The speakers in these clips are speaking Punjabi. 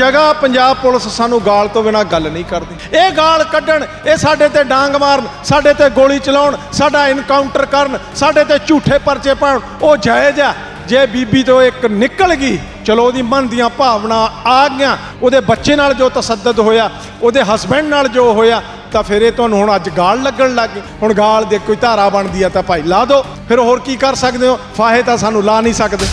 ਜਗ੍ਹਾ ਪੰਜਾਬ ਪੁਲਿਸ ਸਾਨੂੰ ਗਾਲ ਤੋਂ ਬਿਨਾ ਗੱਲ ਨਹੀਂ ਕਰਦੀ। ਇਹ ਗਾਲ ਕੱਢਣ, ਇਹ ਸਾਡੇ ਤੇ ਡਾਂਗ ਮਾਰਨ, ਸਾਡੇ ਤੇ ਗੋਲੀ ਚਲਾਉਣ, ਸਾਡਾ ਇਨਕਾਊਂਟਰ ਕਰਨ, ਸਾਡੇ ਤੇ ਝੂਠੇ ਪਰਚੇ ਪਾਉਣ, ਉਹ ਜਾਇਜ਼ ਆ। ਜੇ ਬੀਬੀ ਤੋਂ ਇੱਕ ਨਿਕਲ ਗਈ, ਚਲੋ ਉਹਦੀ ਮਨ ਦੀਆਂ ਭਾਵਨਾ ਆ ਗਈਆਂ, ਉਹਦੇ ਬੱਚੇ ਨਾਲ ਜੋ ਤਸੱਦਦ ਹੋਇਆ, ਉਹਦੇ ਹਸਬੰਡ ਨਾਲ ਜੋ ਹੋਇਆ, ਤਾਂ ਫਿਰ ਇਹ ਤੁਹਾਨੂੰ ਹੁਣ ਅੱਜ ਗਾਲ ਲੱਗਣ ਲੱਗ ਗਈ। ਹੁਣ ਗਾਲ ਦੇ ਕੋਈ ਧਾਰਾ ਬਣਦੀ ਆ ਤਾਂ ਭਾਈ ਲਾ ਦਿਓ। ਫਿਰ ਹੋਰ ਕੀ ਕਰ ਸਕਦੇ ਹੋ? ਫਾਹੇ ਤਾਂ ਸਾਨੂੰ ਲਾ ਨਹੀਂ ਸਕਦੇ।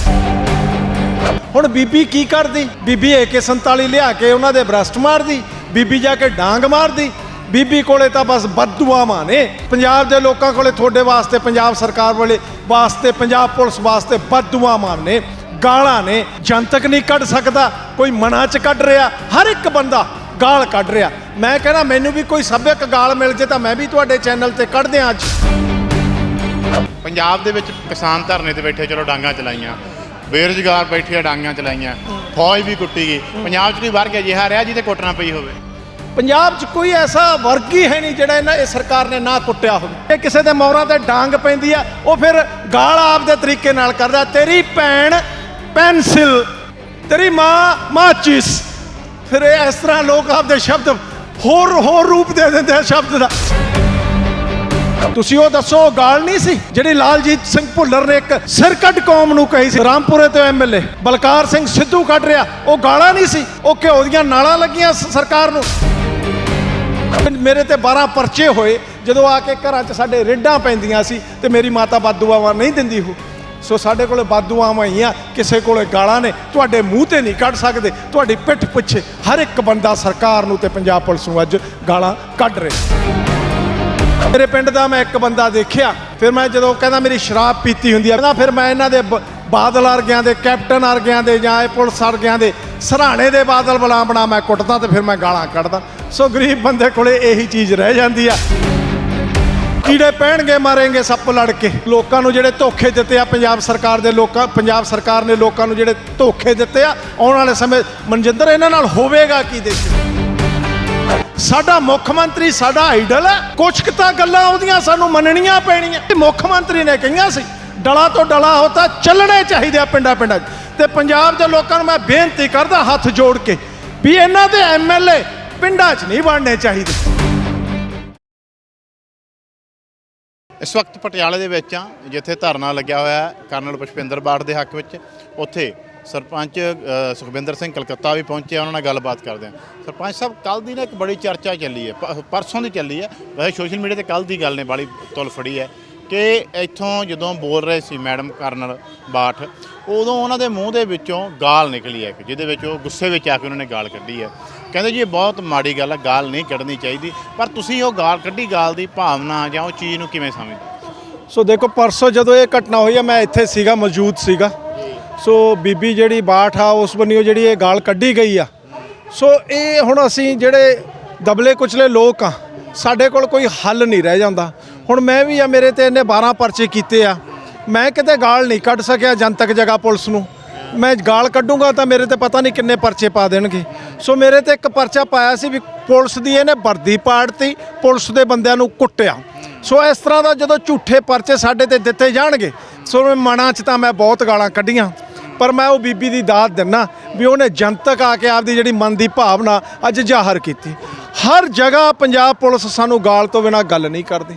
ਹੁਣ ਬੀਬੀ ਕੀ ਕਰਦੀ? ਬੀਬੀ AK47 ਲਿਆ ਕੇ ਉਹਨਾਂ ਦੇ ਬ੍ਰਸਟ ਮਾਰਦੀ, ਬੀਬੀ ਜਾ ਕੇ ਡਾਂਗ ਮਾਰਦੀ, ਬੀਬੀ ਕੋਲੇ ਤਾਂ ਬਸ ਬਦਦੁਆਵਾਂ ਨੇ। ਪੰਜਾਬ ਦੇ ਲੋਕਾਂ ਕੋਲੇ ਤੁਹਾਡੇ ਵਾਸਤੇ, ਪੰਜਾਬ ਸਰਕਾਰ ਵਾਲੇ ਵਾਸਤੇ, ਪੰਜਾਬ ਪੁਲਿਸ ਵਾਸਤੇ ਬਦਦੁਆਵਾਂ ਨੇ, ਗਾਲਾਂ ਨੇ। ਜਨਤਕ ਨਹੀਂ ਕੱਢ ਸਕਦਾ, ਕੋਈ ਮਨਾਂ 'ਚ ਕੱਢ ਰਿਹਾ, ਹਰ ਇੱਕ ਬੰਦਾ ਗਾਲ ਕੱਢ ਰਿਹਾ। ਮੈਂ ਕਹਿੰਦਾ, ਮੈਨੂੰ ਵੀ ਕੋਈ ਸੱਭਿਅਕ ਗਾਲ ਮਿਲ ਜੇ ਤਾਂ ਮੈਂ ਵੀ ਤੁਹਾਡੇ ਚੈਨਲ ਤੇ ਕੱਢ ਦਿਆਂ ਅੱਜ। ਪੰਜਾਬ ਦੇ ਵਿੱਚ ਕਿਸਾਨ ਧਰਨੇ ਤੇ ਬੈਠੇ, ਚਲੋ ਡਾਂਗਾ ਚਲਾਈਆਂ। ਬੇਰੁਜ਼ਗਾਰ ਬੈਠੇ ਆ ਡਾਂਗਾ ਚਲਾਈਆਂ ਫੌਜ ਵੀ ਕੁੱਟੀ ਗਈ। ਪੰਜਾਬ 'ਚ ਕੋਈ ਵਰਗ ਅਜਿਹਾ ਰਿਹਾ ਜਿਹਦੇ ਕੁੱਟਣਾ ਪਈ ਹੋਵੇ? ਪੰਜਾਬ 'ਚ ਕੋਈ ਐਸਾ ਵਰਗ ਹੀ ਹੈ ਨਹੀਂ ਜਿਹੜਾ ਇਹਨਾਂ ਇਹ ਸਰਕਾਰ ਨੇ ਨਾ ਕੁੱਟਿਆ ਹੋਵੇ। ਇਹ ਕਿਸੇ ਦੇ ਮੌਰਾਂ ਤੇ ਡਾਂਗ ਪੈਂਦੀ ਆ ਉਹ ਫਿਰ ਗਾਲ ਆਪਦੇ ਤਰੀਕੇ ਨਾਲ ਕਰਦਾ ਤੇਰੀ ਭੈਣ ਪੈਨਸਿਲ ਤੇਰੀ ਮਾਂ ਮਾਚਿਸ। ਫਿਰ ਇਸ ਤਰ੍ਹਾਂ ਲੋਕ ਆਪਦੇ ਸ਼ਬਦ ਹੋਰ ਹੋਰ ਰੂਪ ਦੇ ਦਿੰਦੇ ਆ ਸ਼ਬਦ ਦਾ। ਤੁਸੀਂ ਉਹ ਦੱਸੋ, ਉਹ ਗਾਲ ਨਹੀਂ ਸੀ? ਜਿਹੜੀ ਲਾਲਜੀਤ ਸਿੰਘ ਭੁੱਲਰ ਨੇ ਇੱਕ ਸਿਰਕੱਢ ਕੌਮ ਨੂੰ ਕਹੀ ਸੀ, ਰਾਮਪੁਰੇ ਤੋਂ ਐਮਐਲਏ ਬਲਕਾਰ ਸਿੰਘ ਸਿੱਧੂ ਕੱਢ ਰਿਹਾ। ਉਹ ਗਾਲਾਂ ਨਹੀਂ ਸੀ, ਉਹ ਘਿਓ ਦੀਆਂ ਨਾਲਾਂ ਲੱਗੀਆਂ ਸਰਕਾਰ ਨੂੰ। ਮੇਰੇ ਤੇ 12 ਪਰਚੇ ਹੋਏ, ਜਦੋਂ ਆ ਕੇ ਘਰਾਂ 'ਚ ਸਾਡੇ ਰੇਡਾਂ ਪੈਂਦੀਆਂ ਸੀ ਤੇ ਮੇਰੀ ਮਾਤਾ ਬਾਦੂਆਵਾਂ ਨਹੀਂ ਦਿੰਦੀ ਹੋ। ਸੋ ਸਾਡੇ ਕੋਲੇ ਬਾਦੂਆਵਾਂ ਹੀ ਆ, ਕਿਸੇ ਕੋਲੇ ਗਾਲਾਂ ਨੇ। ਤੁਹਾਡੇ ਮੂੰਹ ਤੇ ਨਹੀਂ ਕੱਢ ਸਕਦੇ, ਤੁਹਾਡੀ ਪਿੱਠ ਪਿੱਛੇ ਹਰ ਇੱਕ ਬੰਦਾ ਸਰਕਾਰ ਨੂੰ ਤੇ ਪੰਜਾਬ ਪੁਲਿਸ ਨੂੰ ਅੱਜ ਗਾਲਾਂ ਕੱਢ ਰਿਹਾ। ਮੇਰੇ ਪਿੰਡ ਦਾ ਮੈਂ ਇੱਕ ਬੰਦਾ ਦੇਖਿਆ, ਫਿਰ ਮੈਂ ਜਦੋਂ ਕਹਿੰਦਾ ਮੇਰੀ ਸ਼ਰਾਬ ਪੀਤੀ ਹੁੰਦੀ ਆ, ਕਹਿੰਦਾ ਫਿਰ ਮੈਂ ਇਹਨਾਂ ਦੇ ਬ- ਬਾਦਲ ਵਰਗਿਆਂ ਦੇ, ਕੈਪਟਨ ਵਰਗਿਆਂ ਦੇ ਜਾਂ ਇਹ ਪੁਲਿਸ ਵਰਗਿਆਂ ਦੇ ਸਰਾਣੇ ਦੇ ਬਾਦਲ ਬਲਾ ਬਣਾ ਮੈਂ ਕੁੱਟਦਾ ਤੇ ਫਿਰ ਮੈਂ ਗਾਲਾਂ ਕੱਢਦਾ। ਸੋ ਗਰੀਬ ਬੰਦੇ ਕੋਲੇ ਇਹੀ ਚੀਜ਼ ਰਹਿ ਜਾਂਦੀ ਆ। ਕੀੜੇ ਪੈਣਗੇ, ਮਾਰੇਂਗੇ ਸੱਪ ਲੜ ਕੇ। ਲੋਕਾਂ ਨੂੰ ਜਿਹੜੇ ਧੋਖੇ ਦਿੱਤੇ ਆ, ਪੰਜਾਬ ਸਰਕਾਰ ਦੇ ਲੋਕਾਂ, ਪੰਜਾਬ ਸਰਕਾਰ ਨੇ ਲੋਕਾਂ ਨੂੰ ਜਿਹੜੇ ਧੋਖੇ ਦਿੱਤੇ ਆ, ਆਉਣ ਵਾਲੇ ਸਮੇਂ ਮਨਜਿੰਦਰ ਇਹਨਾਂ ਨਾਲ ਹੋਵੇਗਾ ਕੀ ਦੇਖੋ ਸਾਡਾ ਮੁੱਖ ਮੰਤਰੀ, ਸਾਡਾ ਆਈਡਲ ਹੈ। ਕੁਛ ਕੁ ਤਾਂ ਗੱਲਾਂ ਉਹਦੀਆਂ ਸਾਨੂੰ ਮੰਨਣੀਆਂ ਪੈਣੀਆਂ। ਮੁੱਖ ਮੰਤਰੀ ਨੇ ਕਹੀਆਂ ਸੀ, ਡਲਾ ਤੋਂ ਡਲਾ ਹੋ ਤਾਂ ਚੱਲਣੇ ਚਾਹੀਦੇ ਆ ਪਿੰਡਾਂ ਪਿੰਡਾਂ 'ਚ। ਤੇ ਪੰਜਾਬ ਦੇ ਲੋਕਾਂ ਨੂੰ ਮੈਂ ਬੇਨਤੀ ਕਰਦਾ ਹੱਥ ਜੋੜ ਕੇ ਵੀ ਇਹਨਾਂ ਦੇ ਐਮਐਲਏ ਪਿੰਡਾਂ 'ਚ ਨਹੀਂ ਬਣਨੇ ਚਾਹੀਦੇ। ਇਸ ਵਕਤ ਪਟਿਆਲੇ ਦੇ ਵਿੱਚ ਆ ਜਿੱਥੇ ਧਰਨਾ ਲੱਗਿਆ ਹੋਇਆ ਹੈ ਕਰਨਲ ਪੁਸ਼ਪਿੰਦਰ ਬਾੜ ਦੇ ਹੱਕ ਵਿੱਚ, ਉੱਥੇ ਸਰਪੰਚ ਸੁਖਵਿੰਦਰ ਸਿੰਘ ਕਲਕੱਤਾ ਵੀ ਪਹੁੰਚੇ ਉਹਨਾਂ ਨਾਲ ਗੱਲਬਾਤ ਕਰਦੇ ਆ ਸਰਪੰਚ ਸਾਹਿਬ ਕੱਲ ਦੀ ਨਾ ਇੱਕ ਬੜੀ ਚਰਚਾ ਚੱਲੀ ਹੈ, ਪ- ਪਰਸੋਂ ਦੀ ਚੱਲੀ ਹੈ। ਵੈਸੇ ਸੋਸ਼ਲ ਮੀਡੀਆ ਤੇ ਕੱਲ ਦੀ ਗੱਲ ਨੇ, ਬਾਲੀ ਤੁਲ ਫੜੀ ਹੈ ਕਿ ਇੱਥੋਂ ਜਦੋਂ ਬੋਲ ਰਹੇ ਸੀ ਮੈਡਮ ਕਰਨਲ ਬਾਠ, ਉਦੋਂ ਉਹਨਾਂ ਦੇ ਮੂੰਹ ਦੇ ਵਿੱਚੋਂ ਗਾਲ ਨਿਕਲੀ ਹੈ, ਜਿਹਦੇ ਵਿੱਚ ਉਹ ਗੁੱਸੇ ਵਿੱਚ ਆ ਕੇ ਉਹਨਾਂ ਨੇ ਗਾਲ ਕੱਢੀ ਹੈ। ਕਹਿੰਦੇ ਜੀ, ਇਹ ਬਹੁਤ ਮਾੜੀ ਗੱਲ ਹੈ, ਗਾਲ ਨਹੀਂ ਕੱਢਣੀ ਚਾਹੀਦੀ। ਪਰ ਤੁਸੀਂ ਉਹ ਗਾਲ ਕੱਢੀ ਗਾਲ ਦੀ ਭਾਵਨਾ ਜਾਂ ਉਹ ਚੀਜ਼ ਨੂੰ ਕਿਵੇਂ ਸਮਝਦੇ? ਸੋ ਦੇਖੋ, ਪਰਸੋਂ ਜਦੋਂ ਇਹ ਘਟਨਾ ਹੋਈ ਆ ਮੈਂ ਇੱਥੇ ਸੀਗਾ, ਮੌਜੂਦ ਸੀਗਾ। ਸੋ ਬੀਬੀ ਜਿਹੜੀ ਬਾਠ ਆ, ਉਸ ਬੰਨਿਓ ਜਿਹੜੀ ਇਹ ਗਾਲ ਕੱਢੀ ਗਈ ਆ। ਸੋ ਇਹ ਹੁਣ ਅਸੀਂ ਜਿਹੜੇ ਦਬਲੇ ਕੁਚਲੇ ਲੋਕ ਆ, ਸਾਡੇ ਕੋਲ ਕੋਈ ਹੱਲ ਨਹੀਂ ਰਹਿ ਜਾਂਦਾ। ਹੁਣ ਮੈਂ ਵੀ ਆ, ਮੇਰੇ ਤੇ ਇਹਨੇ 12 ਪਰਚੇ ਕੀਤੇ ਆ। ਮੈਂ ਕਿਤੇ ਗਾਲ ਨਹੀਂ ਕੱਢ ਸਕਿਆ ਜਨਤਕ ਜਗ੍ਹਾ ਪੁਲਿਸ ਨੂੰ। ਮੈਂ ਗਾਲ ਕੱਢੂੰਗਾ ਤਾਂ ਮੇਰੇ ਤੇ ਪਤਾ ਨਹੀਂ ਕਿੰਨੇ ਪਰਚੇ ਪਾ ਦੇਣਗੇ। ਸੋ ਮੇਰੇ ਤੇ ਇੱਕ ਪਰਚਾ ਪਾਇਆ ਸੀ ਵੀ ਪੁਲਿਸ ਦੀ ਇਹਨੇ ਵਰਦੀ ਪਾੜਤੀ, ਪੁਲਿਸ ਦੇ ਬੰਦਿਆਂ ਨੂੰ ਕੁੱਟਿਆ। ਸੋ ਇਸ ਤਰ੍ਹਾਂ ਦਾ ਜਦੋਂ ਝੂਠੇ ਪਰਚੇ ਸਾਡੇ ਤੇ ਦਿੱਤੇ ਜਾਣਗੇ, ਸੋ ਮਨਾਂ 'ਚ ਤਾਂ ਮੈਂ ਬਹੁਤ ਗਾਲਾਂ ਕੱਢੀਆਂ। ਪਰ ਮੈਂ ਉਹ ਬੀਬੀ ਦੀ ਦਾਤ ਦਿੰਨਾ ਵੀ ਉਹਨੇ ਜਨਤਕ ਆ ਕੇ ਆਪਦੀ ਜਿਹੜੀ ਮਨ ਦੀ ਭਾਵਨਾ ਅੱਜ ਜ਼ਾਹਰ ਕੀਤੀ। ਹਰ ਜਗ੍ਹਾ ਪੰਜਾਬ ਪੁਲਿਸ ਸਾਨੂੰ ਗਾਲ ਤੋਂ ਬਿਨਾ ਗੱਲ ਨਹੀਂ ਕਰਦੀ।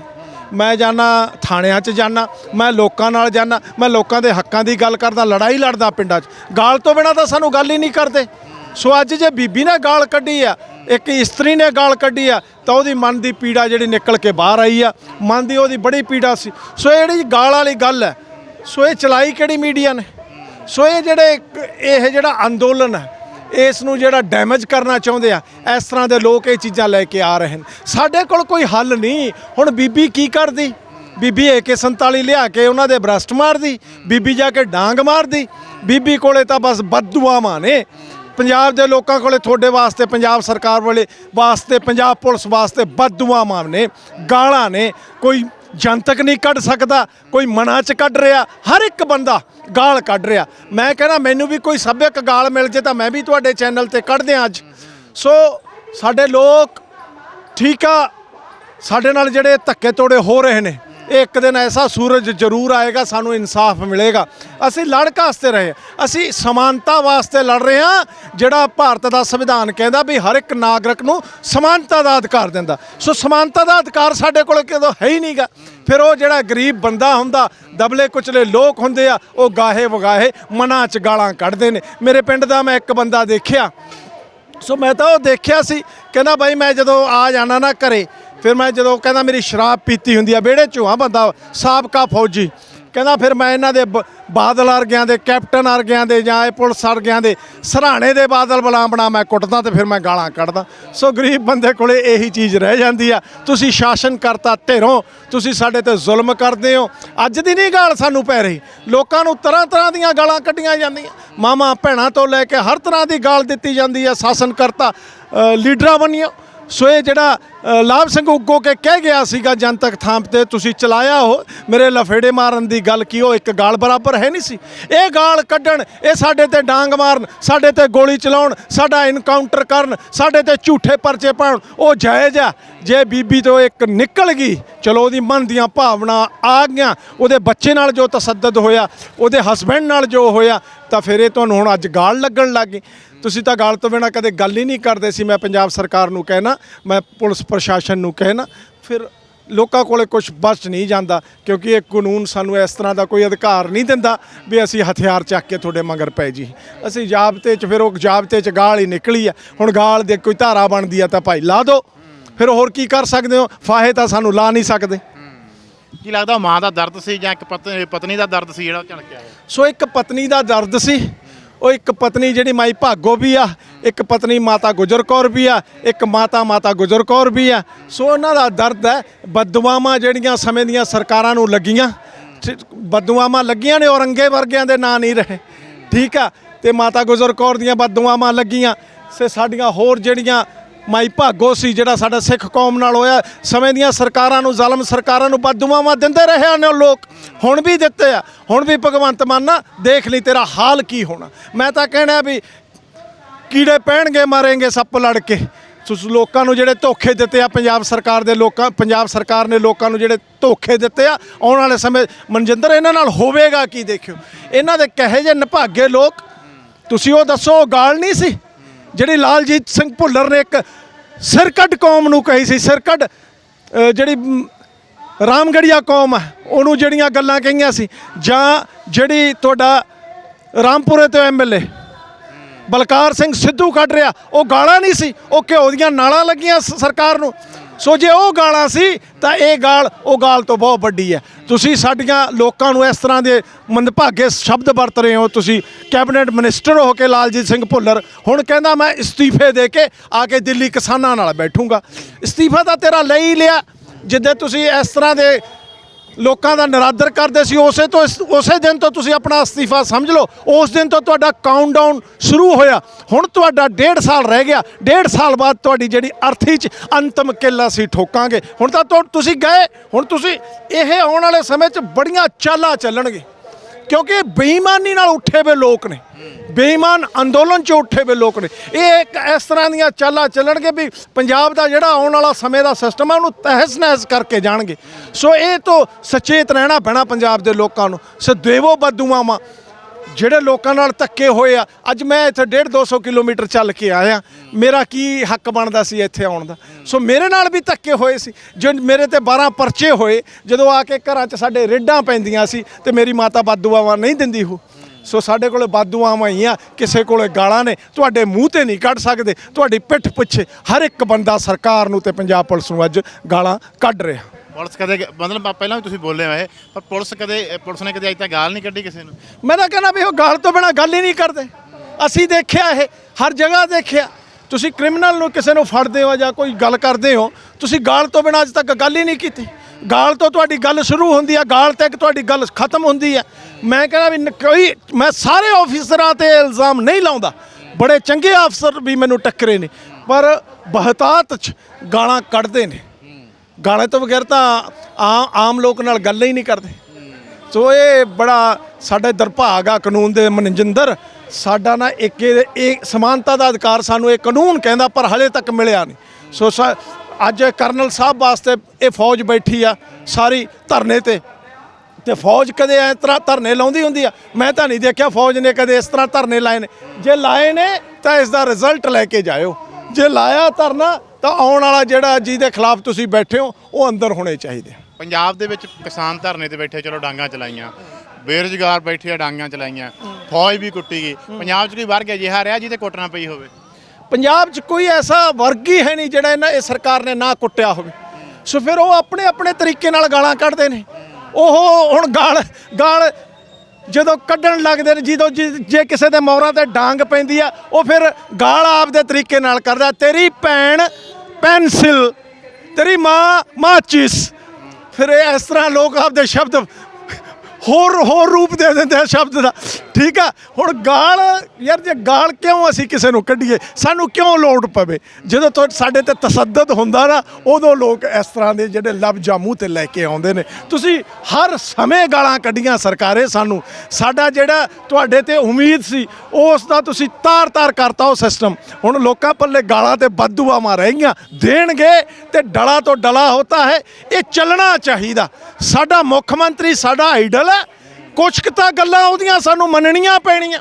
ਮੈਂ ਜਾਣਾ ਥਾਣਿਆਂ 'ਚ ਜਾਣਾ ਮੈਂ ਲੋਕਾਂ ਨਾਲ ਜਾਣਾ ਮੈਂ ਲੋਕਾਂ ਦੇ ਹੱਕਾਂ ਦੀ ਗੱਲ ਕਰਦਾ, ਲੜਾਈ ਲੜਦਾ ਪਿੰਡਾਂ 'ਚ। ਗਾਲ ਤੋਂ ਬਿਨਾ ਤਾਂ ਸਾਨੂੰ ਗੱਲ ਹੀ ਨਹੀਂ ਕਰਦੇ। ਸੋ ਅੱਜ ਜੇ ਬੀਬੀ ਨੇ ਗਾਲ ਕੱਢੀ ਆ, ਇੱਕ ਇਸਤਰੀ ਨੇ ਗਾਲ ਕੱਢੀ ਆ, ਤਾਂ ਉਹਦੀ ਮਨ ਦੀ ਪੀੜਾ ਜਿਹੜੀ ਨਿਕਲ ਕੇ ਬਾਹਰ ਆਈ ਆ, ਮਨ ਦੀ ਉਹਦੀ ਬੜੀ ਪੀੜਾ ਸੀ। ਸੋ ਇਹ ਜਿਹੜੀ ਗਾਲ ਵਾਲੀ ਗੱਲ ਹੈ, ਸੋ ਇਹ ਚਲਾਈ ਕਿਹੜੀ ਮੀਡੀਆ ਨੇ? ਸੋ ਇਹ ਜਿਹੜੇ ਇਹ ਜਿਹੜਾ ਅੰਦੋਲਨ ਹੈ, ਇਸ ਨੂੰ ਜਿਹੜਾ ਡੈਮੇਜ ਕਰਨਾ ਚਾਹੁੰਦੇ ਆ, ਇਸ ਤਰ੍ਹਾਂ ਦੇ ਲੋਕ ਇਹ ਚੀਜ਼ਾਂ ਲੈ ਕੇ ਆ ਰਹੇ ਨੇ ਸਾਡੇ ਕੋਲ ਕੋਈ ਹੱਲ ਨਹੀਂ। ਹੁਣ ਬੀਬੀ ਕੀ ਕਰਦੀ? ਬੀਬੀ AK47 ਲਿਆ ਕੇ ਉਹਨਾਂ ਦੇ ਬ੍ਰਸਟ ਮਾਰਦੀ, ਬੀਬੀ ਜਾ ਕੇ ਡਾਂਗ ਮਾਰਦੀ। ਬੀਬੀ ਕੋਲੇ ਤਾਂ ਬਸ ਬਦਦੁਆਵਾਂ ਨੇ। ਪੰਜਾਬ ਦੇ ਲੋਕਾਂ ਕੋਲੇ ਤੁਹਾਡੇ ਵਾਸਤੇ, ਪੰਜਾਬ ਸਰਕਾਰ ਵਾਲੇ ਵਾਸਤੇ, ਪੰਜਾਬ ਪੁਲਿਸ ਵਾਸਤੇ ਬਦਦੁਆਵਾਂ ਨੇ, ਗਾਲਾਂ ਨੇ। ਕੋਈ ਜਨਤਕ ਨਹੀਂ ਕੱਢ ਸਕਦਾ, ਕੋਈ ਮਨਾਂ 'ਚ ਕੱਢ ਰਿਹਾ, ਹਰ ਇੱਕ ਬੰਦਾ ਗਾਲ ਕੱਢ ਰਿਹਾ। ਮੈਂ ਕਹਿੰਦਾ, ਮੈਨੂੰ ਵੀ ਕੋਈ ਸੱਭਿਅਕ ਗਾਲ ਮਿਲ ਜੇ ਤਾਂ ਮੈਂ ਵੀ ਤੁਹਾਡੇ ਚੈਨਲ ਤੇ ਕੱਢ ਦਿਆਂ ਅੱਜ। ਸੋ ਸਾਡੇ ਲੋਕ ਠੀਕ ਆ, ਸਾਡੇ ਨਾਲ ਜਿਹੜੇ ਧੱਕੇ ਤੋੜੇ ਹੋ ਰਹੇ ਨੇ ਇਹ ਇੱਕ ਦਿਨ ਐਸਾ ਸੂਰਜ ਜ਼ਰੂਰ ਆਏਗਾ, ਸਾਨੂੰ ਇਨਸਾਫ ਮਿਲੇਗਾ। ਅਸੀਂ ਲੜ ਕਾਸਤੇ ਰਹੇ ਅਸੀਂ ਸਮਾਨਤਾ ਵਾਸਤੇ ਲੜ ਰਹੇ ਹਾਂ, ਜਿਹੜਾ ਭਾਰਤ ਦਾ ਸੰਵਿਧਾਨ ਕਹਿੰਦਾ ਵੀ ਹਰ ਇੱਕ ਨਾਗਰਿਕ ਨੂੰ ਸਮਾਨਤਾ ਦਾ ਅਧਿਕਾਰ ਦਿੰਦਾ। ਸੋ ਸਮਾਨਤਾ ਦਾ ਅਧਿਕਾਰ ਸਾਡੇ ਕੋਲ ਕਿਦੋਂ ਹੈ ਹੀ ਨਹੀਂਗਾ ਫਿਰ ਉਹ ਜਿਹੜਾ ਗਰੀਬ ਬੰਦਾ ਹੁੰਦਾ, ਦਬਲੇ ਕੁਚਲੇ ਲੋਕ ਹੁੰਦੇ ਆ, ਉਹ ਗਾਹੇ ਵਗਾਹੇ ਮਨਾਂ 'ਚ ਗਾਲਾਂ ਕੱਢਦੇ ਨੇ। ਮੇਰੇ ਪਿੰਡ ਦਾ ਮੈਂ ਇੱਕ ਬੰਦਾ ਦੇਖਿਆ। ਸੋ ਮੈਂ ਤਾਂ ਉਹ ਦੇਖਿਆ ਸੀ, ਕਹਿੰਦਾ ਬਾਈ ਮੈਂ ਜਦੋਂ ਆ ਜਾਣਾ ਨਾ ਘਰੇ, ਫਿਰ ਮੈਂ ਜਦੋਂ ਕਹਿੰਦਾ ਮੇਰੀ ਸ਼ਰਾਬ ਪੀਤੀ ਹੁੰਦੀ ਆ, ਵਿਹੜੇ ਚੋਂ ਆ ਬੰਦਾ, ਸਾਬਕਾ ਫੌਜੀ। ਕਹਿੰਦਾ ਫਿਰ ਮੈਂ ਇਹਨਾਂ ਦੇ ਬ- ਬਾਦਲ ਵਰਗਿਆਂ ਦੇ ਕੈਪਟਨ ਵਰਗਿਆਂ ਦੇ ਜਾਂ ਇਹ ਪੁਲਿਸ ਵਰਗਿਆਂ ਦੇ ਸਰਾਣੇ ਦੇ ਬਾਦਲ ਬਣਾ ਬਣਾ ਮੈਂ ਕੁੱਟਦਾ ਤੇ ਫਿਰ ਮੈਂ ਗਾਲਾਂ ਕੱਢਦਾ। ਸੋ ਗਰੀਬ ਬੰਦੇ ਕੋਲੇ ਇਹੀ ਚੀਜ਼ ਰਹਿ ਜਾਂਦੀ ਆ। ਤੁਸੀਂ ਸ਼ਾਸਨ ਕਰਤਾ ਢੇਰੋਂ ਤੁਸੀਂ ਸਾਡੇ ਤੇ ਜ਼ੁਲਮ ਕਰਦੇ ਹੋ। ਅੱਜ ਦੀ ਨਹੀਂ ਗਾਲ ਸਾਨੂੰ ਪੈ ਰਹੀ। ਲੋਕਾਂ ਨੂੰ ਤਰ੍ਹਾਂ ਤਰ੍ਹਾਂ ਦੀਆਂ ਗਾਲਾਂ ਕੱਢੀਆਂ ਜਾਂਦੀਆਂ। ਮਾਮਾ ਭੈਣਾਂ ਤੋਂ ਲੈ ਕੇ ਹਰ ਤਰ੍ਹਾਂ ਦੀ ਗਾਲ ਦਿੱਤੀ ਜਾਂਦੀ ਹੈ ਸ਼ਾਸਨ ਕਰਤਾ। ਅ, ਲੀਡਰਾਂ ਬਣੀਓ ਸੋ ਇਹ ਜਿਹੜਾ ਲਾਭ ਸਿੰਘ ਉੱਗੋ ਕੇ ਕਹਿ ਗਿਆ ਸੀਗਾ ਜਨਤਕ ਥਾਂ ਤੇ, ਤੁਸੀਂ ਚਲਾਇਆ ਉਹ ਮੇਰੇ ਲਫੇੜੇ ਮਾਰਨ ਦੀ ਗੱਲ ਕੀ ਉਹ ਇੱਕ ਗਾਲ ਬਰਾਬਰ ਹੈ ਨਹੀਂ ਸੀ? ਇਹ ਗਾਲ ਕੱਢਣ, ਇਹ ਸਾਡੇ ਤੇ ਡਾਂਗ ਮਾਰਨ, ਸਾਡੇ ਤੇ ਗੋਲੀ ਚਲਾਉਣ, ਸਾਡਾ ਇਨਕਾਊਂਟਰ ਕਰਨ, ਸਾਡੇ ਤੇ ਝੂਠੇ ਪਰਚੇ ਪਾਉਣ, ਉਹ ਜਾਇਜ਼ ਆ। ਜੇ ਬੀਬੀ ਤੋਂ ਇੱਕ ਨਿਕਲ ਗਈ, ਚਲੋ ਉਹਦੀ ਮਨ ਦੀਆਂ ਭਾਵਨਾ ਆ ਗਈਆਂ, ਉਹਦੇ ਬੱਚੇ ਨਾਲ ਜੋ ਤਸੱਦਦ ਹੋਇਆ, ਉਹਦੇ ਹਸਬੈਂਡ ਨਾਲ ਜੋ ਹੋਇਆ, ਤਾਂ ਫਿਰ ਇਹ ਤੁਹਾਨੂੰ ਹੁਣ ਅੱਜ ਗਾਲ ਲੱਗਣ ਲੱਗ ਗਈ। ਤੁਸੀਂ ਤਾਂ ਗਾਲ ਤੋਂ ਬਿਨਾ ਕਦੇ ਗੱਲ ਹੀ ਨਹੀਂ ਕਰਦੇ ਸੀ ਮੈਂ ਪੰਜਾਬ ਸਰਕਾਰ ਨੂੰ ਕਹਿਣਾ ਮੈਂ ਪੁਲਿਸ ਪ੍ਰਸ਼ਾਸਨ ਨੂੰ ਕਹਿਣਾ। ਫਿਰ ਲੋਕਾਂ ਕੋਲੇ ਕੁਝ ਬਚ ਨਹੀਂ ਜਾਂਦਾ ਕਿਉਂਕਿ ਇਹ ਕਾਨੂੰਨ ਸਾਨੂੰ ਇਸ ਤਰ੍ਹਾਂ ਦਾ ਕੋਈ ਅਧਿਕਾਰ ਨਹੀਂ ਦਿੰਦਾ ਵੀ ਅਸੀਂ ਹਥਿਆਰ ਚੱਕ ਕੇ ਤੁਹਾਡੇ ਮਗਰ ਪੈ ਜੀ। ਅਸੀਂ ਜਾਬਤੇ 'ਚ ਫਿਰ ਉਹ ਜਾਬਤੇ 'ਚ ਗਾਲ ਹੀ ਨਿਕਲੀ ਆ। ਹੁਣ ਗਾਲ ਦੇ ਕੋਈ ਧਾਰਾ ਬਣਦੀ ਆ ਤਾਂ ਭਾਈ ਲਾ ਦਿਓ ਫਿਰ ਹੋਰ ਕੀ ਕਰ ਸਕਦੇ ਹੋ? ਫਾਹੇ ਤਾਂ ਸਾਨੂੰ ਲਾ ਨਹੀਂ ਸਕਦੇ। ਕੀ ਲੱਗਦਾ ਮਾਂ ਦਾ ਦਰਦ ਸੀ ਜਾਂ ਇੱਕ ਪਤ- ਪਤਨੀ ਦਾ ਦਰਦ ਸੀ ਜਿਹੜਾ ਹੈ ਸੋ ਇੱਕ ਪਤਨੀ ਦਾ ਦਰਦ ਸੀ। ਉਹ ਇੱਕ ਪਤਨੀ ਜਿਹੜੀ ਮਾਈ ਭਾਗੋ ਵੀ ਆ, ਇੱਕ ਪਤਨੀ ਮਾਤਾ ਗੁਜਰ ਕੌਰ ਵੀ ਆ, ਇੱਕ ਮਾਤਾ ਮਾਤਾ ਗੁਜਰ ਕੌਰ ਵੀ ਆ। ਸੋ ਉਹਨਾਂ ਦਾ ਦਰਦ ਹੈ, ਬਦਦੁਆਵਾਂ ਜਿਹੜੀਆਂ ਸਮੇਂ ਦੀਆਂ ਸਰਕਾਰਾਂ ਨੂੰ ਲੱਗੀਆਂ ਸ- ਬਦਦੁਆਵਾਂ ਲੱਗੀਆਂ ਨੇ ਔਰੰਗੇ ਵਰਗਿਆਂ ਦੇ ਨਾਂ ਨਹੀਂ ਰਹੇ। ਠੀਕ ਆ, ਤੇ ਮਾਤਾ ਗੁਜਰ ਕੌਰ ਦੀਆਂ ਬਦਦੁਆਵਾਂ ਲੱਗੀਆਂ ਸੇ ਸਾਡੀਆਂ ਹੋਰ ਜਿਹੜੀਆਂ ਮਾਈ ਭਾਗੋ ਸੀ ਜਿਹੜਾ ਸਾਡਾ ਸਿੱਖ ਕੌਮ ਨਾਲ ਹੋਇਆ। ਸਮੇਂ ਦੀਆਂ ਸਰਕਾਰਾਂ ਨੂੰ, ਜ਼ਾਲਮ ਸਰਕਾਰਾਂ ਨੂੰ ਬਦਦੁਆਵਾਂ ਦਿੰਦੇ ਰਹੇ ਨੇ ਉਹ ਲੋਕ। ਹੁਣ ਵੀ ਦਿੱਤੇ ਆ। ਹੁਣ ਵੀ ਭਗਵੰਤ ਮਾਨਾ ਦੇਖ ਲਈ ਤੇਰਾ ਹਾਲ ਕੀ ਹੋਣਾ। ਮੈਂ ਤਾਂ ਕਹਿਣਾ ਵੀ ਕੀੜੇ ਪੈਣਗੇ, ਮਾਰੇਂਗੇ ਸੱਪ ਲੜ ਕੇ। ਤੁਸੀਂ ਲੋਕਾਂ ਨੂੰ ਜਿਹੜੇ ਧੋਖੇ ਦਿੱਤੇ ਆ, ਪੰਜਾਬ ਸਰਕਾਰ ਦੇ ਲੋਕਾਂ, ਪੰਜਾਬ ਸਰਕਾਰ ਨੇ ਲੋਕਾਂ ਨੂੰ ਜਿਹੜੇ ਧੋਖੇ ਦਿੱਤੇ ਆ, ਆਉਣ ਵਾਲੇ ਸਮੇਂ ਮਨਜਿੰਦਰ ਇਹਨਾਂ ਨਾਲ ਹੋਵੇਗਾ ਕੀ ਦੇਖਿਓ। ਇਹਨਾਂ ਦੇ ਕਹੇ ਜੇ ਨਿਭਾਗੇ ਲੋਕ। ਤੁਸੀਂ ਉਹ ਦੱਸੋ, ਉਹ ਗਾਲ ਨਹੀਂ ਸੀ? ਜਿਹੜੀ ਲਾਲਜੀਤ ਸਿੰਘ ਭੁੱਲਰ ਨੇ ਇੱਕ ਸਿਰਕੱਢ ਕੌਮ ਨੂੰ ਕਹੀ ਸੀ ਸਿਰਕੱਢ ਜਿਹੜੀ ਮ, ਰਾਮਗੜੀਆ ਕੌਮ ਹੈ ਉਹਨੂੰ ਜਿਹੜੀਆਂ ਗੱਲਾਂ ਕਹੀਆਂ ਸੀ ਜਾਂ ਜਿਹੜੀ ਤੁਹਾਡਾ ਰਾਮਪੁਰੇ ਤੋਂ ਐਮਐਲਏ ਬਲਕਾਰ ਸਿੰਘ ਸਿੱਧੂ ਕੱਢ ਰਿਹਾ ਉਹ ਗਾਲਾਂ ਨਹੀਂ ਸੀ ਉਹ ਘਿਓ ਦੀਆਂ ਨਾਲਾਂ ਲੱਗੀਆਂ ਸਰਕਾਰ ਨੂੰ। ਸੋ ਜੇ ਉਹ ਗਾਲਾਂ ਸੀ, ਤਾਂ ਇਹ ਗਾਲ, ਉਹ ਗਾਲ ਤੋਂ ਬਹੁਤ ਵੱਡੀ ਹੈ। ਤੁਸੀਂ ਸਾਡੀਆਂ ਲੋਕਾਂ ਨੂੰ ਇਸ ਤਰ੍ਹਾਂ ਦੇ ਮੰਦਭਾਗੇ ਸ਼ਬਦ ਵਰਤ ਰਹੇ ਹੋ। ਤੁਸੀਂ ਕੈਬਨਿਟ ਮਿਨਿਸਟਰ ਹੋ ਕੇ ਲਾਲਜੀਤ ਸਿੰਘ ਭੁੱਲਰ। ਹੁਣ ਕਹਿੰਦਾ ਮੈਂ ਇਸਤੀਫੇ ਦੇ ਕੇ ਆ ਕੇ ਦਿੱਲੀ ਕਿਸਾਨਾਂ ਨਾਲ ਬੈਠੂੰਗਾ। ਇਸਤੀਫਾ ਤਾਂ ਤੇਰਾ ਲੈ ਹੀ ਲਿਆ, ਜਿੱਦੇ ਤੁਸੀਂ ਇਸ ਤਰ੍ਹਾਂ ਦੇ ਲੋਕਾਂ ਦਾ ਨਰਾਦਰ ਕਰਦੇ ਸੀ, ਉਸੇ ਤੋਂ ਇਸ- ਉਸੇ ਦਿਨ ਤੋਂ ਤੁਸੀਂ ਆਪਣਾ ਅਸਤੀਫਾ ਸਮਝ ਲਓ, ਉਸ ਦਿਨ ਤੋਂ ਤੁਹਾਡਾ ਕਾਊਂਟਡਾਊਨ ਸ਼ੁਰੂ ਹੋਇਆ। ਹੁਣ ਤੁਹਾਡਾ ਡੇਢ ਸਾਲ ਰਹਿ ਗਿਆ, ਡੇਢ ਸਾਲ ਬਾਅਦ ਤੁਹਾਡੀ ਜਿਹੜੀ ਅਰਥੀ 'ਚ ਅੰਤਮ ਕਿੱਲਾ ਸੀ ਠੋਕਾਂਗੇ। ਹੁਣ ਤਾਂ ਤੁਸੀਂ ਗਏ, ਹੁਣ ਤੁਸੀਂ ਇਹ ਆਉਣ ਵਾਲੇ ਸਮੇਂ 'ਚ ਬੜੀਆਂ ਚਾਲਾਂ ਚੱਲਣਗੇ ਕਿਉਂਕਿ ਬੇਈਮਾਨੀ ਨਾਲ ਉੱਠੇ ਵੇ ਲੋਕ ਨੇ। ਬੇਈਮਾਨ ਅੰਦੋਲਨ 'ਚ ਉੱਠੇ ਵੇ ਲੋਕ ਨੇ। ਇਹ ਇੱਕ ਇਸ ਤਰ੍ਹਾਂ ਦੀਆਂ ਚਾਲਾਂ ਚੱਲਣਗੇ ਵੀ ਪੰਜਾਬ ਦਾ ਜਿਹੜਾ ਆਉਣ ਵਾਲਾ ਸਮੇਂ ਦਾ ਸਿਸਟਮ ਆ, ਉਹਨੂੰ ਤਹਿਸ ਨਹਿਸ ਕਰਕੇ ਜਾਣਗੇ। ਸੋ ਇਹ ਤੋਂ ਸਚੇਤ ਰਹਿਣਾ ਪੈਣਾ ਪੰਜਾਬ ਦੇ ਲੋਕਾਂ ਨੂੰ। ਸਦੇਵੋ ਬਦੂਆਂ ਬਦੂਆਵਾਂ ਜਿਹੜੇ ਲੋਕਾਂ ਨਾਲ ਧੱਕੇ ਹੋਏ ਆ, ਅੱਜ ਮੈਂ ਇੱਥੇ 1.5 200 ਕਿਲੋਮੀਟਰ ਚੱਲ ਕੇ ਆਇਆ। ਮੇਰਾ ਕੀ ਹੱਕ ਬਣਦਾ ਸੀ ਇੱਥੇ ਆਉਣ ਦਾ? ਸੋ ਮੇਰੇ ਨਾਲ ਵੀ ਧੱਕੇ ਹੋਏ ਸੀ। ਜੋ ਮੇਰੇ ਤੇ 12 ਪਰਚੇ ਹੋਏ, ਜਦੋਂ ਆ ਕੇ ਘਰਾਂ 'ਚ ਸਾਡੇ ਰੇਡਾਂ ਪੈਂਦੀਆਂ ਸੀ ਤੇ ਮੇਰੀ ਮਾਤਾ ਬਾਦੂਆਵਾਂ ਨਹੀਂ ਦਿੰਦੀ ਹੋ। ਸੋ ਸਾਡੇ ਕੋਲੇ ਬਾਦੂਆਵਾਂ ਹੀ ਆ, ਕਿਸੇ ਕੋਲੇ ਗਾਲਾਂ ਨੇ। ਤੁਹਾਡੇ ਮੂੰਹ ਤੇ ਨਹੀਂ ਕੱਢ ਸਕਦੇ। ਤੁਹਾਡੀ ਪਿੱਠ ਪਿੱਛੇ ਹਰ ਇੱਕ ਬੰਦਾ ਸਰਕਾਰ ਨੂੰ ਤੇ ਪੰਜਾਬ ਪੁਲਿਸ ਨੂੰ ਅੱਜ ਗਾਲਾਂ ਕੱਢ ਰਿਹਾ। ਪੁਲਿਸ ਕਦੇ ਮਤਲਬ ਪਹਿਲਾਂ ਵੀ ਤੁਸੀਂ ਬੋਲੇ ਹੋਏ, ਪਰ ਪੁਲਿਸ ਕਦੇ, ਪੁਲਿਸ ਨੇ ਕਦੇ ਅਜੇ ਤੱਕ ਗਾਲ ਨਹੀਂ ਕੱਢੀ ਕਿਸੇ ਨੂੰ? ਮੈਂ ਤਾਂ ਕਹਿੰਦਾ ਵੀ ਉਹ ਗਾਲ ਤੋਂ ਬਿਨਾ ਗੱਲ ਹੀ ਨਹੀਂ ਕਰਦੇ। ਅਸੀਂ ਦੇਖਿਆ ਇਹ, ਹਰ ਜਗ੍ਹਾ ਦੇਖਿਆ। ਤੁਸੀਂ ਕ੍ਰਿਮੀਨਲ ਨੂੰ ਕਿਸੇ ਨੂੰ ਫੜਦੇ ਹੋ ਜਾਂ ਕੋਈ ਗੱਲ ਕਰਦੇ ਹੋ, ਤੁਸੀਂ ਗਾਲ ਤੋਂ ਬਿਨਾ ਅੱਜ ਤੱਕ ਗੱਲ ਹੀ ਨਹੀਂ ਕੀਤੀ। ਗਾਲ ਤੋਂ ਤੁਹਾਡੀ ਗੱਲ ਸ਼ੁਰੂ ਹੁੰਦੀ ਆ ਗਾਲ ਤੱਕ ਤੁਹਾਡੀ ਗੱਲ ਖਤਮ ਹੁੰਦੀ ਆ ਮੈਂ ਕਹਿੰਦਾ ਵੀ ਨ- ਕੋਈ, ਮੈਂ ਸਾਰੇ ਆਫੀਸਰਾਂ ਤੇ ਇਲਜ਼ਾਮ ਨਹੀਂ ਲਾਉਂਦਾ। ਬੜੇ ਚੰਗੇ ਅਫਸਰ ਵੀ ਮੈਨੂੰ ਟੱਕਰੇ ਨੇ, ਪਰ ਬਹਤਾਤ ਚ ਗਾਲਾਂ ਕੱਢਦੇ ਨੇ। ਗਾਲਾਂ ਤੋਂ ਬਗੈਰ ਤਾਂ ਆਮ ਆਮ ਲੋਕ ਨਾਲ ਗੱਲ ਹੀ ਨਹੀਂ ਕਰਦੇ। ਸੋ ਇਹ ਬੜਾ ਸਾਡੇ ਦਰਭਾਗ ਆ ਕਾਨੂੰਨ ਦੇ ਮਨਜਿੰਦਰ। ਸਾਡਾ ਨਾ ਇੱਕ ਇਹ ਸਮਾਨਤਾ ਦਾ ਅਧਿਕਾਰ ਸਾਨੂੰ ਇਹ ਕਾਨੂੰਨ ਕਹਿੰਦਾ ਪਰ ਹਲੇ ਤੱਕ ਮਿਲਿਆ ਨਹੀਂ। ਸੋ ਸਾ- ਅੱਜ ਕਰਨਲ ਸਾਹਿਬ ਵਾਸਤੇ ਇਹ ਫੌਜ ਬੈਠੀ ਆ ਸਾਰੀ ਧਰਨੇ ਤੇ। ਤੇ ਫੌਜ ਕਦੇ ਇਸ ਤਰ੍ਹਾਂ ਧਰਨੇ ਲਾਉਂਦੀ ਹੁੰਦੀ ਆ? ਮੈਂ ਤਾਂ ਨਹੀਂ ਦੇਖਿਆ ਫੌਜ ਨੇ ਕਦੇ ਇਸ ਤਰ੍ਹਾਂ ਧਰਨੇ ਲਾਏ ਨੇ। ਜੇ ਲਾਏ ਨੇ ਤਾਂ ਇਸ ਦਾ ਰਿਜ਼ਲਟ ਲੈ ਕੇ ਜਾਇਓ। ਜੇ ਲਾਇਆ ਧਰਨਾ ਤਾਂ ਆਉਣ ਵਾਲਾ ਜਿਹੜਾ ਜਿਹਦੇ ਖਿਲਾਫ ਤੁਸੀਂ ਬੈਠੇ ਹੋ ਉਹ ਅੰਦਰ ਹੋਣੇ ਚਾਹੀਦੇ ਪੰਜਾਬ ਦੇ ਵਿੱਚ ਕਿਸਾਨ ਧਰਨੇ ਤੇ ਬੈਠੇ ਚਲੋ ਡਾਂਗਾ ਚਲਾਈਆਂ। ਬੇਰੁਜ਼ਗਾਰ ਬੈਠੇ ਆ ਡਾਂਗਾ ਚਲਾਈਆਂ। ਫੌਜ ਵੀ ਕੁੱਟੀ ਗਈ। ਪੰਜਾਬ 'ਚ ਕੋਈ ਵਰਗ ਅਜਿਹਾ ਰਿਹਾ ਜਿਹਦੇ ਕੁੱਟਣਾ ਪਈ ਹੋਵੇ? ਪੰਜਾਬ 'ਚ ਕੋਈ ਐਸਾ ਵਰਗ ਹੀ ਹੈ ਨਹੀਂ ਜਿਹੜਾ ਇਹਨਾਂ ਇਹ ਸਰਕਾਰ ਨੇ ਨਾ ਕੁੱਟਿਆ ਹੋਵੇ। ਸੋ ਫਿਰ ਉਹ ਆਪਣੇ ਆਪਣੇ ਤਰੀਕੇ ਨਾਲ ਗਾਲਾਂ ਕੱਢਦੇ ਨੇ। ਉਹ ਹੁਣ ਗਾਲ ਗਾਲ ਜਦੋਂ ਕੱਢਣ ਲੱਗਦੇ ਨੇ ਜਦੋਂ ਜਿ- ਕਿਸੇ ਦੇ ਮੌਰਾਂ ਤੇ ਡਾਂਗ ਪੈਂਦੀ ਆ ਉਹ ਫਿਰ ਗਾਲ ਆਪਦੇ ਤਰੀਕੇ ਨਾਲ ਕਰਦਾ। ਤੇਰੀ ਭੈਣ ਪੈਨਸਿਲ ਤੇਰੀ ਮਾਂ ਮਾਚਿਸ। ਫਿਰ ਇਸ ਤਰ੍ਹਾਂ ਲੋਕ ਆਪਦੇ ਸ਼ਬਦ ਹੋਰ ਹੋਰ ਰੂਪ ਦੇ ਦਿੰਦੇ ਆ ਸ਼ਬਦ ਦਾ। ਠੀਕ ਆ? ਹੁਣ ਗਾਲ, ਯਾਰ ਜੇ ਗਾਲ ਕਿਉਂ ਅਸੀਂ ਕਿਸੇ ਨੂੰ ਕੱਢੀਏ? ਸਾਨੂੰ ਕਿਉਂ ਲੋੜ ਪਵੇ? ਜਦੋਂ ਤੋਂ ਸਾਡੇ ਤੇ ਤਸੱਦਦ ਹੁੰਦਾ ਨਾ, ਉਦੋਂ ਲੋਕ ਇਸ ਤਰ੍ਹਾਂ ਦੇ ਜਿਹੜੇ ਲਬ ਜਾਮੂ ਤੇ ਲੈ ਕੇ ਆਉਂਦੇ ਨੇ। ਤੁਸੀਂ ਹਰ ਸਮੇਂ ਗਾਲਾਂ ਕੱਢੀਆਂ ਸਰਕਾਰੇ ਸਾਨੂੰ। ਸਾਡਾ ਜਿਹੜਾ ਤੁਹਾਡੇ ਤੇ ਉਮੀਦ ਸੀ, ਉਸ ਦਾ ਤੁਸੀਂ ਤਾਰ-ਤਾਰ ਕਰਤਾ ਉਹ ਸਿਸਟਮ ਹੁਣ ਲੋਕਾਂ ਪੱਲੇ ਗਾਲਾਂ ਤੇ ਬਦਦੁਆਵਾਂ ਰਹੀਆਂ ਦੇਣਗੇ ਤੇ ਡਲਾ ਤੋਂ ਡਲਾ ਹੋਤਾ ਹੈ। ਇਹ ਚੱਲਣਾ ਚਾਹੀਦਾ। ਸਾਡਾ ਮੁੱਖ ਮੰਤਰੀ, ਸਾਡਾ ਆਈਡਲ ਹੈ। ਕੁਛ ਕੁ ਤਾਂ ਗੱਲਾਂ ਉਹਦੀਆਂ ਸਾਨੂੰ ਮੰਨਣੀਆਂ ਪੈਣੀਆਂ।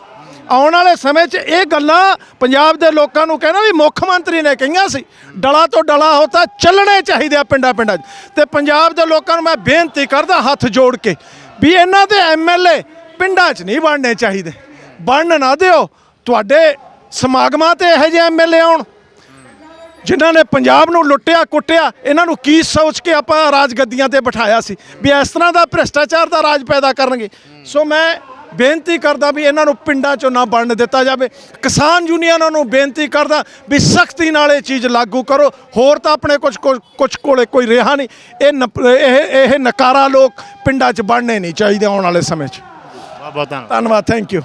ਆਉਣ ਵਾਲੇ ਸਮੇਂ 'ਚ ਇਹ ਗੱਲਾਂ ਪੰਜਾਬ ਦੇ ਲੋਕਾਂ ਨੂੰ ਕਹਿਣਾ ਵੀ ਮੁੱਖ ਮੰਤਰੀ ਨੇ ਕਹੀਆਂ ਸੀ, ਡਲਾ ਤੋਂ ਡਲਾ ਹੋਤਾ ਚੱਲਣੇ ਚਾਹੀਦੇ ਆ ਪਿੰਡਾਂ ਪਿੰਡਾਂ 'ਚ। ਤੇ ਪੰਜਾਬ ਦੇ ਲੋਕਾਂ ਨੂੰ ਮੈਂ ਬੇਨਤੀ ਕਰਦਾ ਹੱਥ ਜੋੜ ਕੇ ਵੀ ਇਹਨਾਂ ਦੇ ਐਮਐਲਏ ਪਿੰਡਾਂ 'ਚ ਨਹੀਂ ਬਣਨੇ ਚਾਹੀਦੇ। ਬਣਨ ਨਾ ਦਿਓ। ਤੁਹਾਡੇ ਸਮਾਗਮਾਂ ਤੇ ਇਹੋ ਜਿਹੇ ਐਮਐਲਏ ਆਉਣ। ਜਿਨ੍ਹਾਂ ਨੇ ਪੰਜਾਬ ਨੂੰ ਲੁੱਟਿਆ ਕੁੱਟਿਆ ਇਹਨਾਂ ਨੂੰ ਕੀ ਸੋਚ ਕੇ ਆਪਾਂ ਰਾਜ ਗੱਦੀਆਂ ਤੇ ਬਿਠਾਇਆ ਸੀ? ਵੀ ਇਸ ਤਰ੍ਹਾਂ ਦਾ ਭ੍ਰਿਸ਼ਟਾਚਾਰ ਦਾ ਰਾਜ ਪੈਦਾ ਕਰਨਗੇ। ਸੋ ਮੈਂ ਬੇਨਤੀ ਕਰਦਾ ਵੀ ਇਹਨਾਂ ਨੂੰ ਪਿੰਡਾਂ ਚੋਂ ਨਾ ਬਣਨ ਦਿੱਤਾ ਜਾਵੇ। ਕਿਸਾਨ ਯੂਨੀਅਨਾਂ ਨੂੰ ਬੇਨਤੀ ਕਰਦਾ ਵੀ ਸਖਤੀ ਨਾਲ ਇਹ ਚੀਜ਼ ਲਾਗੂ ਕਰੋ। ਹੋਰ ਤਾਂ ਆਪਣੇ ਕੁਝ ਕੁਝ ਕੋਲੇ ਕੋਈ ਰਿਹਾ ਨਹੀਂ। ਇਹ ਇਹ ਇਹ ਨਕਾਰਾ ਲੋਕ ਪਿੰਡਾਂ 'ਚ ਬਣਨੇ ਨਹੀਂ ਚਾਹੀਦੇ ਆਉਣ ਵਾਲੇ ਸਮੇਂ 'ਚ। ਬਹੁਤ ਬਹੁਤ ਧੰਨਵਾਦ। Thank you